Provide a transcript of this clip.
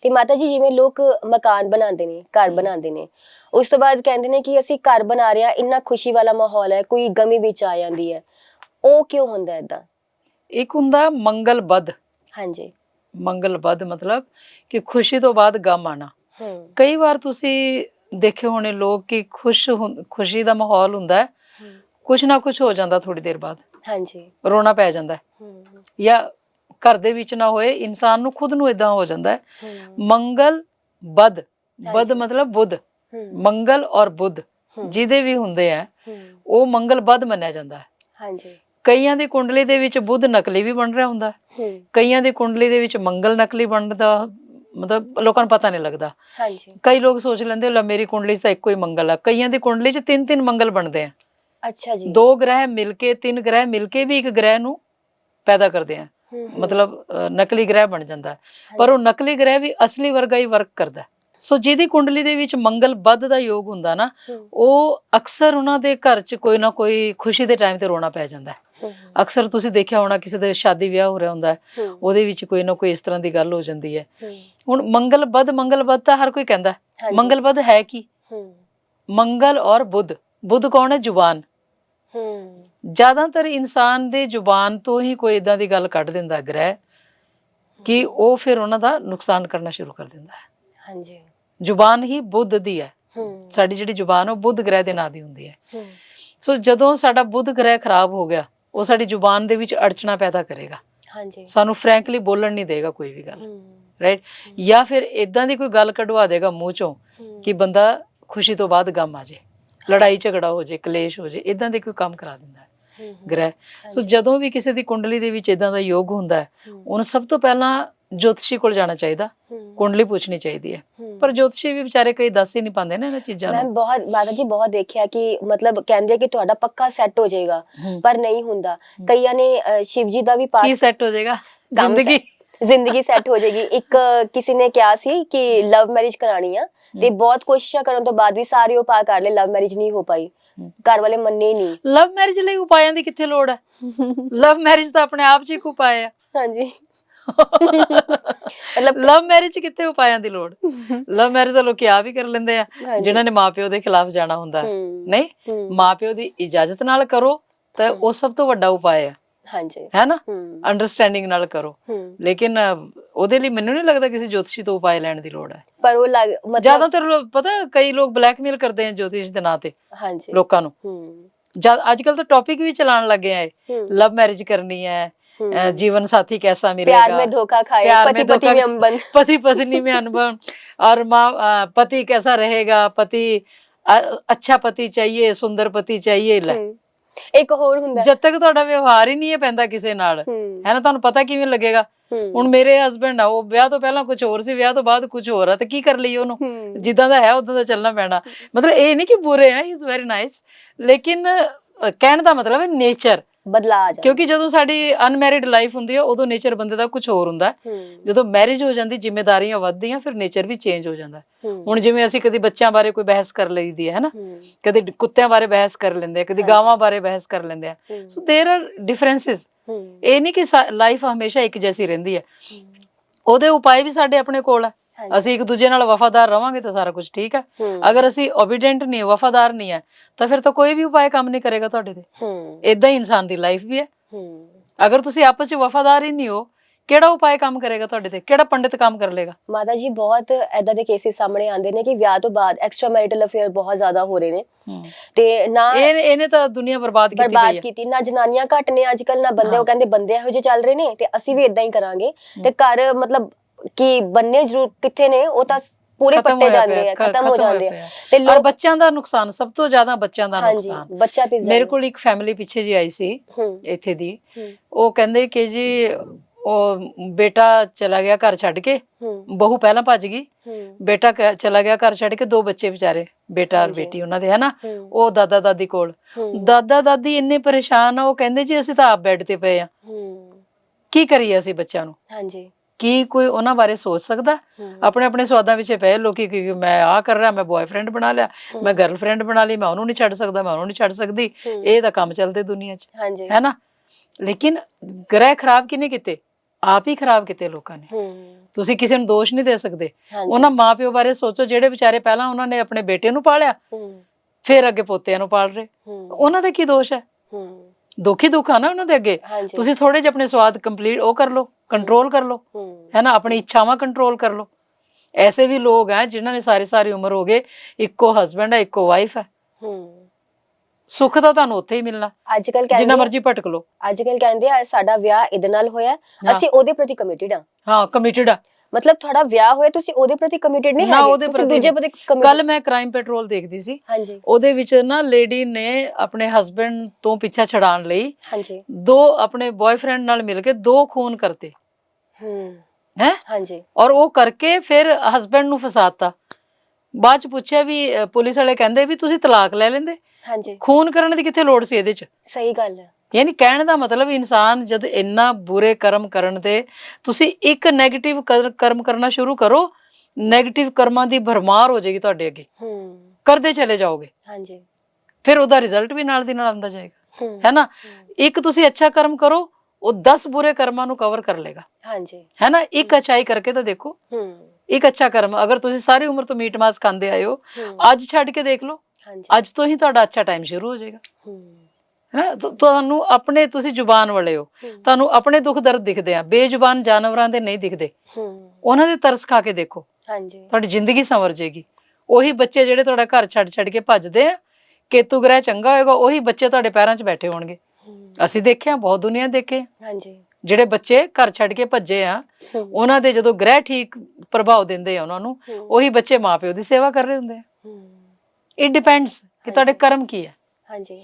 ਤੇ ਮਾਤਾ ਜੀ ਜਿਵੇਂ ਲੋਕ ਮਕਾਨ ਬਣਾਉਂਦੇ ਨੇ ਘਰ। ਬਣਾਉਂਦੇ ਨੇ ਉਸ ਤੋਂ ਬਾਅਦ ਕਹਿੰਦੇ ਨੇ ਕਿ ਅਸੀਂ ਘਰ ਬਣਾ ਰਹੇ ਹਾਂ ਇੰਨਾ ਖੁਸ਼ੀ ਵਾਲਾ ਮਾਹੌਲ ਹੈ ਕੋਈ ਗਮੀ ਵਿੱਚ ਆ ਜਾਂਦੀ ਹੈ। ਉਹ ਕਿਉਂ ਹੁੰਦਾ ਇਦਾਂ ਇੱਕ ਹੁੰਦਾ ਮੰਗਲ ਬਦ ਹਾਂਜੀ। ਮੰਗਲ ਬਦ ਮਤਲਬ ਕਿ ਖੁਸ਼ੀ ਤੋਂ ਬਾਅਦ ਗਮ ਆਣਾ ਕਈ ਵਾਰ ਤੁਸੀਂ ਦੇਖੇ ਹੋਣੇ ਲੋਕ ਕਿ ਖੁਸ਼ ਖੁਸ਼ੀ ਦਾ ਮਾਹੌਲ ਹੁੰਦਾ ਹੈ। ਕੁਛ ਨਾ ਕੁਛ ਹੋ ਜਾਂਦਾ ਥੋੜੀ ਦੇਰ ਬਾਅਦ। ਹਾਂਜੀ। ਰੋਣਾ ਪੈ ਜਾਂਦਾ ਹੂੰ। ਜਾਂ ਘਰ ਦੇ ਵਿੱਚ ਨਾ ਹੋਏ ਇਨਸਾਨ ਨੂੰ ਖੁਦ ਨੂੰ ਇਦਾਂ ਹੋ ਜਾਂਦਾ ਹੈ। ਮੰਗਲ ਬਦ ਬਦ। ਮਤਲਬ ਬੁੱਧ। ਮੰਗਲ ਔਰ ਬੁੱਧ ਜਿਹਦੇ ਵੀ ਹੁੰਦੇ ਆ ਉਹ ਮੰਗਲ ਬਦ ਮੰਨਿਆ ਜਾਂਦਾ ਹੈ। ਹਾਂਜੀ। ਕਈਆਂ ਦੀ ਕੁੰਡਲੀ ਦੇ ਵਿੱਚ ਬੁੱਧ ਨਕਲੀ ਵੀ ਬਣ ਰਿਹਾ ਹੁੰਦਾ ਕਈਆਂ ਦੀ ਕੁੰਡਲੀ ਦੇ ਵਿੱਚ ਮੰਗਲ ਨਕਲੀ ਬਣਦਾ ਮਤਲਬ ਲੋਕਾਂ ਨੂੰ ਪਤਾ ਨਹੀਂ ਲੱਗਦਾ। ਹਾਂਜੀ। ਕਈ ਲੋਕ ਸੋਚ ਲੈਂਦੇ ਲੈ ਮੇਰੀ ਕੁੰਡਲੀ 'ਚ ਤਾਂ ਇੱਕੋ ਹੀ ਮੰਗਲ ਆ। ਕਈਆਂ ਦੀ ਕੁੰਡਲੀ 'ਚ ਤਿੰਨ ਤਿੰਨ ਮੰਗਲ ਬਣਦੇ ਆ। ਅੱਛਾ ਜੀ। ਦੋ ਗ੍ਰਹਿ ਮਿਲ ਕੇ ਤਿੰਨ ਗ੍ਰਹਿ ਮਿਲ ਕੇ ਵੀ ਇੱਕ ਗ੍ਰਹਿ ਨੂੰ ਪੈਦਾ ਕਰਦੇ ਆ। ਮਤਲਬ ਨਕਲੀ ਗ੍ਰਹਿ ਬਣ ਜਾਂਦਾ। ਪਰ ਉਹ ਨਕਲੀ ਗ੍ਰਹਿ ਵੀ ਅਸਲੀ ਵਰਗਾ ਹੀ ਵਰਕ ਕਰਦਾ। ਸੋ ਜਿਹਦੀ ਕੁੰਡਲੀ ਦੇ ਵਿੱਚ ਮੰਗਲ ਬੱਧ ਦਾ ਯੋਗ ਹੁੰਦਾ ਨਾ ਉਹ ਅਕਸਰ ਉਹਨਾਂ ਦੇ ਘਰ 'ਚ ਕੋਈ ਨਾ ਕੋਈ ਖੁਸ਼ੀ ਦੇ ਟਾਈਮ ਤੇ ਰੋਣਾ ਪੈ ਜਾਂਦਾ ਅਕਸਰ ਤੁਸੀਂ ਦੇਖਿਆ ਹੋਣਾ ਕਿਸੇ ਦੇ ਸ਼ਾਦੀ ਵਿਆਹ ਹੋ ਰਿਹਾ ਹੁੰਦਾ ਉਹਦੇ ਵਿੱਚ ਕੋਈ ਨਾ ਕੋਈ ਇਸ ਤਰ੍ਹਾਂ ਦੀ ਗੱਲ ਹੋ ਜਾਂਦੀ ਹੈ। ਹੁਣ ਮੰਗਲ ਬੱਧ ਮੰਗਲ ਬੱਧ ਤਾਂ ਹਰ ਕੋਈ ਕਹਿੰਦਾ ਮੰਗਲ ਬੱਧ ਹੈ ਕੀ? ਮੰਗਲ ਔਰ ਬੁੱਧ। ਬੁੱਧ ਕੌਣ ਹੈ? ਜ਼ੁਬਾਨ। ਜ਼ਿਆਦਾਤਰ ਇਨਸਾਨ ਦੇ ਜ਼ੁਬਾਨ ਤੋਂ ਹੀ ਕੋਈ ਇਦਾਂ ਦੀ ਗੱਲ ਕੱਢ ਦਿੰਦਾ ਗ੍ਰਹਿ ਕਿ ਉਹ ਫਿਰ ਉਹਨਾਂ ਦਾ ਨੁਕਸਾਨ ਕਰਨਾ ਸ਼ੁਰੂ ਕਰ ਦਿੰਦਾ ਹੈ। ਹਾਂਜੀ। ਜ਼ੁਬਾਨ ਹੀ ਬੁੱਧ ਦੀ ਹੈ। ਸਾਡੀ ਜਿਹੜੀ ਜ਼ੁਬਾਨ ਉਹ ਬੁੱਧ ਗ੍ਰਹਿ ਦੇ ਨਾਂ ਦੀ ਹੁੰਦੀ ਹੈ। ਸੋ ਜਦੋਂ ਸਾਡਾ ਬੁੱਧ ਗ੍ਰਹਿ ਖਰਾਬ ਹੋ ਗਿਆ ਉਹ ਸਾਡੀ ਜ਼ੁਬਾਨ ਦੇ ਵਿੱਚ ਅੜਚਣਾ ਪੈਦਾ ਕਰੇਗਾ। ਹਾਂਜੀ। ਸਾਨੂੰ ਫ੍ਰੈਂਕਲੀ ਬੋਲਣ ਨਹੀਂ ਦੇਗਾ ਕੋਈ ਵੀ ਗੱਲ। ਰਾਈਟ ਜਾਂ ਫਿਰ ਇਦਾਂ ਦੀ ਕੋਈ ਗੱਲ ਕਢਵਾ ਦੇਗਾ ਮੂੰਹ ਚੋਂ ਕਿ ਬੰਦਾ ਖੁਸ਼ੀ ਤੋਂ ਬਾਅਦ ਗਮ ਆ ਜੇ ਲੜਾਈ ਝਗੜਾ ਹੋ ਜੇ ਕਲੇਸ਼ ਹੋ ਜੇ ਇਦਾਂ ਦੇ ਕੋਈ ਕੰਮ ਕਰਾ ਦਿੰਦਾ ਗ੍ਰਹਿ। ਸੋ ਜਦੋਂ ਵੀ ਕਿਸੇ ਦੀ ਕੁੰਡਲੀ ਦੇ ਵਿੱਚ ਇਦਾਂ ਦਾ ਯੋਗ ਹੁੰਦਾ ਹੈ ਉਹਨੂੰ ਸਭ ਤੋਂ ਪਹਿਲਾਂ ਜੋਤਸ਼ੀ ਕੋਲ ਜਾਣਾ ਚਾਹੀਦਾ। ਕੁੰਡਲੀ ਪੁੱਛਣੀ ਚਾਹੀਦੀ ਹੈ। ਪਰ ਜੋਤਸ਼ੀ ਵੀ ਵਿਚਾਰੇ ਕਈ ਦੱਸ ਹੀ ਨਹੀਂ ਪਾਉਂਦੇ ਨਾ ਇਹਨਾਂ ਚੀਜ਼ਾਂ ਮੈਂ ਨੂੰ ਬਹੁਤ ਮਾਤਾ ਜੀ ਬਹੁਤ ਦੇਖਿਆ ਕਿ ਮਤਲਬ ਕਹਿੰਦੇ ਕਿ ਤੁਹਾਡਾ ਪੱਕਾ ਸੈੱਟ ਹੋ ਜਾਏਗਾ। ਪਰ ਨਹੀਂ ਹੁੰਦਾ। ਕਈਆਂ ਨੇ ਸ਼ਿਵ ਜੀ ਦਾ ਵੀ ਪਾਠ ਕੀ ਸੈੱਟ ਹੋ ਜਾਏਗਾ? ਜ਼ਿੰਦਗੀ। ਜ਼ਿੰਦਗੀ ਸੈੱਟ ਹੋ ਜਾਏਗੀ। ਇੱਕ ਕਿਸੇ ਨੇ ਕਿਹਾ ਸੀ ਕਿ ਲਵ ਮੈਰਿਜ ਕਰਾਣੀ ਆ ਤੇ। ਬਹੁਤ ਕੋਸ਼ਿਸ਼ਾਂ ਕਰਨ ਤੋਂ ਬਾਅਦ ਵੀ ਸਾਰੇ ਉਪਾਅ ਕਰ ਲਏ ਲਵ ਮੈਰਿਜ ਨਹੀਂ ਹੋ ਪਾਈ। ਘਰ ਵਾਲੇ ਮੰਨੇ ਨਹੀਂ। ਲਵ ਮੈਰਿਜ ਲਈ ਉਪਾਇਆਂ ਦੀ ਕਿੱਥੇ ਲੋੜ ਹੈ? ਲਵ ਮੈਰਿਜ ਤਾਂ ਆਪਣੇ ਆਪ 'ਚ ਹੀ ਇੱਕ ਉਪਾਅ ਹੈ। ਹਾਂਜੀ। ਮਤਲਬ ਲਵ ਮੈਰਿਜ ਕਿੱਥੇ ਉਪਾਇਆਂ ਦੀ ਲੋੜ? ਲਵ ਮੈਰਿਜ ਤਾਂ ਲੋਕੀ ਆਪ ਹੀ ਕਰ ਲੈਂਦੇ ਆ। ਜਿਨ੍ਹਾਂ ਨੇ ਮਾਪਿਓ ਦੇ ਖਿਲਾਫ ਜਾਣਾ ਹੁੰਦਾ। ਨਹੀਂ? ਮਾਪਿਓ ਦੀ ਇਜਾਜ਼ਤ ਨਾਲ ਕਰੋ ਤਾਂ। ਉਹ ਸਭ ਤੋਂ ਵੱਡਾ ਉਪਾਅ ਹੈ। ਹਾਂਜੀ ਹੈ ਨਾ ਹਮ, ਅੰਡਰਸਟੈਂਡਿੰਗ ਨਾਲ ਕਰੋ ਹਮ, ਲੇਕਿਨ ਅ, ਉਹਦੇ ਲਈ ਮੈਨੂੰ ਨਹੀਂ ਲੱਗਦਾ ਕਿਸੇ ਜੋਤਸ਼ੀ ਤੋਂ ਉਪਾਅ ਲੈਣ ਦੀ ਲੋੜ ਹੈ ਪਰ ਉਹ ਲੱਗ ਮਤਲਬ ਜ਼ਿਆਦਾਤਰ ਲੋਕ ਪਤਾ ਕਈ ਲੋਕ ਬਲੈਕਮੇਲ ਕਰਦੇ ਆ ਜੋਤਿਸ਼ ਦੇ ਨਾਂ ਤੇ ਹਾਂਜੀ ਲੋਕਾਂ ਨੂੰ ਹਮ, ਜਦ ਅੱਜ ਕੱਲ ਤਾਂ ਟੌਪਿਕ ਵੀ ਚਲਾਉਣ ਲੱਗੇ ਆ ਹਮ, ਲਵ ਮੈਰਿਜ ਕਰਨੀ ਹੈ ਹਮ, अ, जीवन साथी कैसा प्यार मिलेगा में धोखा खाए प्यार में पति पति धोखा- में अम्बन पति पत्नी में अनुभव और माँ अ, पति कैसा रहेगा पति अ, अच्छा पति चाहिए सुंदर पति चाहिए ਲੈ ਹਮ, ਇੱਕ ਹੋਰ ਹੁੰਦਾ ਜਦ ਤੱਕ ਤੁਹਾਡਾ ਵਿਵਹਾਰ ਹੀ ਨਹੀਂ ਹੈ ਪੈਂਦਾ ਕਿਸੇ ਨਾਲ ਹਮ, ਹੈ ਨਾ? ਤੁਹਾਨੂੰ ਪਤਾ ਕਿਵੇਂ ਲੱਗੇਗਾ? ਹੁਣ ਮੇਰੇ ਹਸਬੰਡ ਆ ਉਹ ਵਿਆਹ ਤੋਂ ਪਹਿਲਾਂ ਕੁਝ ਹੋਰ ਸੀ ਵਿਆਹ ਤੋਂ ਬਾਅਦ ਕੁਝ ਹੋਰ ਆ ਤੇ ਕੀ ਕਰ ਲਈ ਉਹਨੂੰ? ਜਿੱਦਾਂ ਦਾ ਹੈ ਉਦਾਂ ਦਾ ਚੱਲਣਾ ਪੈਣਾ। ਮਤਲਬ ਇਹ ਨਹੀਂ ਕਿ ਬੁਰੇ ਹੈ ਹੀ ਇਜ਼ ਵੈਰੀ ਨਾਈਸ ਲੇਕਿਨ ਅ, ਕਹਿਣ ਦਾ ਮਤਲਬ ਹੈ ਨੇਚਰ ਬਦਲਾ ਆ ਜਾਂਦਾ ਕਿਉਂਕਿ ਜਦੋਂ ਸਾਡੀ ਅਨਮੈਰਿਡ ਲਾਈਫ ਹੁੰਦੀ ਹੈ ਉਦੋਂ ਨੇਚਰ ਬੰਦੇ ਦਾ ਕੁਝ ਹੋਰ ਹੁੰਦਾ ਹੈ। ਹਮ, ਜਦੋਂ ਮੈਰਿਜ ਹੋ ਜਾਂਦੀ ਜ਼ਿੰਮੇਵਾਰੀਆਂ ਵੱਧਦੀਆਂ ਫਿਰ ਨੇਚਰ ਵੀ ਚੇਂਜ ਹੋ ਜਾਂਦਾ ਹੈ। ਹਮ, ਹੁਣ ਜਿਵੇਂ ਅਸੀਂ ਕਦੀ ਬੱਚਿਆਂ ਬਾਰੇ ਕੋਈ ਬਹਿਸ ਕਰ ਲਈਦੀ ਹੈ ਹੈਨਾ ਹਮ, ਕਦੇ ਕੁੱਤਿਆਂ ਬਾਰੇ ਬਹਿਸ ਕਰ ਲੈਂਦੇ ਆ ਕਦੀ ਹਾਂਜੀ। ਗਾਵਾਂ ਬਾਰੇ ਬਹਿਸ ਕਰ ਲੈਂਦੇ ਆ ਹਮ, ਸੋ देयर ਆਰ ਡਿਫਰੈਂਸਸ ਹਮ, ਇਹ ਨਹੀਂ ਕਿ ਲਾਈਫ ਹਮੇਸ਼ਾ ਇੱਕ ਜੈਸੀ ਰਹਿੰਦੀ ਹੈ ਹਮ, ਉਹਦੇ ਉਪਾਅ ਵੀ ਸਾਡੇ ਆਪਣੇ ਕੋਲ ਹੈ ਹਾਂਜੀ, ਅਸੀਂ ਇੱਕ ਦੂਜੇ ਨਾਲ ਵਫਾਦਾਰ ਰਵਾਂਗੇ ਤਾਂ ਸਾਰਾ ਕੁਝ ਠੀਕ ਹੈ। ਅਗਰ ਅਸੀਂ ਓਬੀਡੈਂਟ ਨਹੀਂ ਵਫਾਦਾਰ ਨਹੀਂ ਹੈ ਤਾਂ ਫਿਰ ਤਾਂ ਕੋਈ ਵੀ ਉਪਾਅ ਕੰਮ ਨਹੀਂ ਕਰੇਗਾ ਤੁਹਾਡੇ ਤੇ। ਇਦਾਂ ਹੀ ਇਨਸਾਨ ਦੀ ਲਾਈਫ ਵੀ ਹੈ। ਅਗਰ ਤੁਸੀਂ ਆਪਸ ਵਿੱਚ ਵਫਾਦਾਰ ਹੀ ਨਹੀਂ ਹੋ ਕਿਹੜਾ ਉਪਾਅ ਕੰਮ ਕਰੇਗਾ ਤੁਹਾਡੇ ਤੇ? ਕਿਹੜਾ ਪੰਡਿਤ ਕੰਮ ਕਰ ਲੇਗਾ? ਮਾਤਾ ਜੀ ਬਹੁਤ ਐਦਾਂ ਦੇ ਕੇਸਿਸ ਸਾਹਮਣੇ ਆਉਂਦੇ ਨੇ ਕਿ ਵਿਆਹ ਤੋਂ ਬਾਅਦ ਐਕਸਟਰਾ ਮੈਰਿਟਲ ਅਫੇਅਰ ਬਹੁਤ ਜ਼ਿਆਦਾ ਹੋ ਰਹੇ ਨੇ। ਤੇ ਨਾ ਇਹ ਇਹਨੇ ਤਾਂ ਦੁਨੀਆ ਬਰਬਾਦ ਕੀਤੀ ਬਰਬਾਦ ਕੀਤੀ ਨਾ ਜਨਾਨੀਆਂ ਘੱਟ ਨੇ ਅੱਜ ਕੱਲ ਨਾ ਬੰਦੇ। ਉਹ ਕਹਿੰਦੇ ਬੰਦੇ ਇਹੋ ਜਿਹੇ ਚੱਲ ਰਹੇ ਨੇ ਤੇ ਅਸੀਂ ਵੀ ਇਦਾਂ ਹੀ ਕਰਾਂਗੇ। ਤੇ ਘਰ ਮਤਲਬ ਕਿ ਬੰਨੇ ਜ਼ਰੂਰ ਕਿੱਥੇ ਨੇ ਉਹ ਤਾਂ ਪੂਰੇ ਪੱਟੇ ਜਾਂਦੇ ਆ ਖਤਮ ਹੋ ਜਾਂਦੇ ਆ। ਤੇ ਲੋਕ ਬੱਚਿਆਂ ਦਾ ਨੁਕਸਾਨ ਸਭ ਤੋਂ ਜ਼ਿਆਦਾ ਬੱਚਿਆਂ ਦਾ ਹਾਂਜੀ ਨੁਕਸਾਨ। ਬੱਚਾ ਪਿਜ਼ਾ ਮੇਰੇ ਕੋਲ ਇੱਕ ਫੈਮਿਲੀ ਪਿੱਛੇ ਜੀ ਆਈ ਸੀ ਇੱਥੇ ਦੀ। ਉਹ ਕਹਿੰਦੇ ਕਿ ਜੀ ਉਹ ਬੇਟਾ ਚਲਾ ਗਿਆ ਘਰ ਛੱਡ ਕੇ। ਬਹੂ ਪਹਿਲਾਂ ਭੱਜ ਗਈ। ਬੇਟਾ ਚਲਾ ਗਿਆ ਘਰ ਛੱਡ ਕੇ ਦੋ ਬੱਚੇ ਵਿਚਾਰੇ ਬੇਟਾ ਔਰ। ਬੇਟੀ ਉਹਨਾਂ ਦੇ ਹਨਾ? ਹੂੰ। ਉਹ ਦਾਦਾ ਦਾਦੀ ਕੋਲ। ਦਾਦਾ ਦਾਦੀ ਇੰਨੇ ਪਰੇਸ਼ਾਨ ਆ ਉਹ ਕਹਿੰਦੇ ਜੀ ਅਸੀਂ ਤਾਂ ਆਪ ਬੈੱਡ ਤੇ ਪਏ ਆ। ਕੀ ਕਰੀਏ ਅਸੀਂ ਬੱਚਿਆਂ ਨੂੰ? ਹਾਂਜੀ। ਕੀ ਕੋਈ ਉਹਨਾਂ ਬਾਰੇ ਸੋਚ ਸਕਦਾ? ਆਪਣੇ ਆਪਣੇ ਸਵਾਦਾਂ ਵਿੱਚ ਪਏ ਲੋਕੀ ਕਿ ਮੈਂ ਆ ਕਰ ਰਿਹਾ ਮੈਂ ਬॉयਫ੍ਰੈਂਡ ਬਣਾ ਲਿਆ ਮੈਂ ਗਰਲਫ੍ਰੈਂਡ ਬਣਾ ਲਈ ਮੈਂ ਉਹਨੂੰ ਨਹੀਂ ਛੱਡ ਸਕਦਾ ਮੈਂ ਉਹਨੂੰ ਨਹੀਂ ਛੱਡ ਸਕਦੀ। ਇਹ ਤਾਂ ਕੰਮ ਚੱਲਦੇ ਦੁਨੀਆ 'ਚ। ਹੈ ਨਾ? ਲੇਕਿਨ ਗ੍ਰਹਿ ਖਰਾਬ ਕਿਨੇ ਕੀਤੇ? ਆਪ ਹੀ ਖਰਾਬ ਕੀਤੇ ਲੋਕਾਂ ਨੇ। ਤੁਸੀਂ ਕਿਸੇ ਨੂੰ ਦੋਸ਼ ਨਹੀਂ ਦੇ ਸਕਦੇ। ਉਹਨਾਂ ਮਾਪਿਓ ਬਾਰੇ ਸੋਚੋ ਜਿਹੜੇ ਵਿਚਾਰੇ ਪਹਿਲਾਂ ਉਹਨਾਂ ਨੇ ਆਪਣੇ ਬੇਟੇ ਨੂੰ ਪਾਲਿਆ ਫਿਰ ਅੱਗੇ ਪੋਤਿਆਂ ਨੂੰ ਪਾਲ ਰਹੇ। ਉਹਨਾਂ ਦਾ ਕੀ ਦੋਸ਼ ਹੂੰ। ਦੁਖੀ ਦੁੱਖ ਆ ਨਾ ਉਹਨਾਂ ਦੇ ਅੱਗੇ। ਹਾਂਜੀ। ਤੁਸੀਂ ਥੋੜੇ ਜਿਹਾ ਆਪਣੇ ਸਵਾਦ ਕੰਪਲੀਟ ਉਹ ਕਰ ਲਓ ਕੰਟਰੋਲ ਕਰ ਲਓ। ਹੂੰ। ਹੈ ਨਾ? ਆਪਣੀ ਇੱਛਾਵਾਂ ਕੰਟਰੋਲ ਕਰ ਲਓ। ਐਸੇ ਵੀ ਲੋਕ ਹੈ ਜਿਨ੍ਹਾਂ ਨੇ ਸਾਰੀ ਸਾਰੀ ਉਮਰ ਹੋ ਗਏ ਇੱਕੋ ਹਸਬੰਡ ਹੈ ਇੱਕੋ ਵਾਈਫ ਹੈ ਹੂੰ। ਸੁੱਖ ਤਾਂ ਤੁਹਾਨੂੰ ਉੱਥੇ ਹੀ ਮਿਲਣਾ। ਅੱਜ ਕੱਲ ਜਿੰਨਾ ਕਹਿੰਦੇ ਮਰਜ਼ੀ ਭਟਕ ਲਓ। ਅੱਜ ਕੱਲ ਕਹਿੰਦੇ ਆ ਸਾਡਾ ਵਿਆਹ ਇਹਦੇ ਨਾਲ ਹੋਇਆ ਹਾਂ। ਅਸੀਂ ਉਹਦੇ ਪ੍ਰਤੀ ਕਮਿਟਿਡ ਆ। ਹਾਂ ਕਮਿਟਡ ਆ। ਮਤਲਬ ਤੁਹਾਡਾ ਵਿਆਹ ਹੋਇਆ ਤੁਸੀਂ ਉਹਦੇ ਪ੍ਰਤੀ ਕਮਿਟਿਡ ਨਹੀਂ ਨਾ, ਉਹਦੇ ਪ੍ਰਤੀ ਦੂਜੇ ਪ੍ਰਤੀ ਕੱਲ ਮੈਂ ਕ੍ਰਾਈਮ ਪੈਟਰੋਲ ਦੇਖਦੀ ਸੀ। ਹਾਂਜੀ। ਉਹਦੇ ਵਿੱਚ ਨਾ ਲੇਡੀ ਨੇ ਆਪਣੇ ਹਸਬੰਡ ਤੋਂ ਪਿੱਛਾ ਛਡਾਉਣ ਲਈ ਹਾਂਜੀ। ਦੋ ਆਪਣੇ ਬॉयਫ੍ਰੈਂਡ ਨਾਲ ਮਿਲ ਕੇ ਦੋ ਖੂਨ ਕਰਤੇ। ਹੂੰ। ਹੈ? ਹਾਂਜੀ। ਔਰ ਉਹ ਕਰਕੇ ਫਿਰ ਹਸਬੰਡ ਨੂੰ ਫਸਾਤਾ। ਬਾਅਦ ਚ ਪੁੱਛਿਆ ਵੀ ਪੁਲਿਸ ਵਾਲੇ ਕਹਿੰਦੇ ਵੀ ਤੁਸੀਂ ਤਲਾਕ ਲੈ ਲੈਂਦੇ। ਹਾਂਜੀ। ਖੂਨ ਕਰਨ ਦੀ ਕਿੱਥੇ ਲੋੜ ਸੀ ਇਹਦੇ ਚ? ਸਹੀ ਗੱਲ। ਹੈ ਯਾਨੀ ਕਹਿਣ ਦਾ ਮਤਲਬ ਇਨਸਾਨ ਜਦ ਇੰਨਾ ਬੁਰੇ ਕਰਮ ਕਰਨ ਤੇ ਤੁਸੀਂ ਇੱਕ 네ਗੇਟਿਵ ਕਰਮ ਕਰਨਾ ਸ਼ੁਰੂ ਕਰੋ 네ਗੇਟਿਵ ਕਰਮਾਂ ਦੀ ਭਰਮਾਰ ਹੋ ਜਾਏਗੀ ਤੁਹਾਡੇ ਅੱਗੇ। ਹੂੰ। ਕਰਦੇ ਚਲੇ ਜਾਓਗੇ। ਹਾਂਜੀ। ਫਿਰ ਉਹਦਾ ਰਿਜ਼ਲਟ ਵੀ ਨਾਲ ਦੀ ਨਾਲ ਆਉਂਦਾ ਜਾਏਗਾ। ਹੂੰ। ਹੈ ਨਾ? ਹੂੰ, ਇੱਕ ਤੁਸੀਂ ਅੱਛਾ ਕਰਮ ਕਰੋ ਉਹ 10 ਬੁਰੇ ਕਰਮਾਂ ਨੂੰ ਕਵਰ ਕਰ ਲੇਗਾ ਹਾਂਜੀ। ਹੈ ਨਾ? ਇੱਕ ਅੱਛਾਈ ਕਰਕੇ ਤਾਂ ਦੇਖੋ। ਹੂੰ। ਇੱਕ ਅੱਛਾ ਕਰਮ ਅਗਰ ਤੁਸੀਂ ਸਾਰੀ ਉਮਰ ਤੋਂ ਮੀਟ ਮਾਸ ਖਾਂਦੇ ਆਏ ਹੋ ਅੱਜ ਛੱਡ ਕੇ ਦੇਖ ਲਓ। ਹਾਂਜੀ। ਅੱਜ ਤੋਂ ਹੀ ਤੁਹਾਡਾ ਅੱਛਾ ਟਾਈਮ ਸ਼ੁਰੂ ਹੋ ਜਾਏਗਾ। ਹੂੰ, ਹੈ ਨਾ ਤੁ- ਤੁਹਾਨੂੰ ਆਪਣੇ ਤੁਸੀਂ ਜ਼ੁਬਾਨ ਵਾਲੇ ਹੋ। ਤੁਹਾਨੂੰ ਆਪਣੇ ਦੁੱਖ ਦਰਦ ਦਿਖਦੇ ਆ। ਬੇਜ਼ੁਬਾਨ ਜਾਨਵਰਾਂ ਦੇ ਨਹੀਂ ਦਿਖਦੇ। ਉਹਨਾਂ ਦੇ ਤਰਸ ਖਾ ਕੇ ਦੇਖੋ। ਹਾਂਜੀ। ਤੁਹਾਡੀ ਜ਼ਿੰਦਗੀ ਸੰਵਰ ਜਾਏਗੀ। ਉਹੀ ਬੱਚੇ ਜਿਹੜੇ ਤੁਹਾਡਾ ਘਰ ਛੱਡ ਛੱਡ ਕੇ ਭੱਜਦੇ ਆ ਕੇਤੂ ਗ੍ਰਹਿ ਚੰਗਾ ਹੋਏਗਾ ਉਹੀ ਬੱਚੇ ਤੁਹਾਡੇ ਪੈਰਾਂ 'ਚ ਬੈਠੇ ਹੋਣਗੇ। ਅਸੀਂ ਦੇਖਿਆ ਬਹੁਤ ਦੁਨੀਆ ਦੇਖੇ। ਹਾਂਜੀ। ਜਿਹੜੇ ਬੱਚੇ ਘਰ ਛੱਡ ਕੇ ਭੱਜੇ ਆ ਉਹਨਾਂ ਦੇ ਜਦੋਂ ਗ੍ਰਹਿ ਠੀਕ ਪ੍ਰਭਾਵ ਦਿੰਦੇ ਆ ਉਹਨਾਂ ਨੂੰ ਉਹੀ ਬੱਚੇ ਮਾਪਿਓ ਦੀ ਸੇਵਾ ਕਰ ਰਹੇ ਹੁੰਦੇ ਆ। ਇਟ ਡਿਪੈਂਡਸ ਕਿ ਤੁਹਾਡੇ। ਕਰਮ ਕੀ ਹੈ ਹਾਂਜੀ।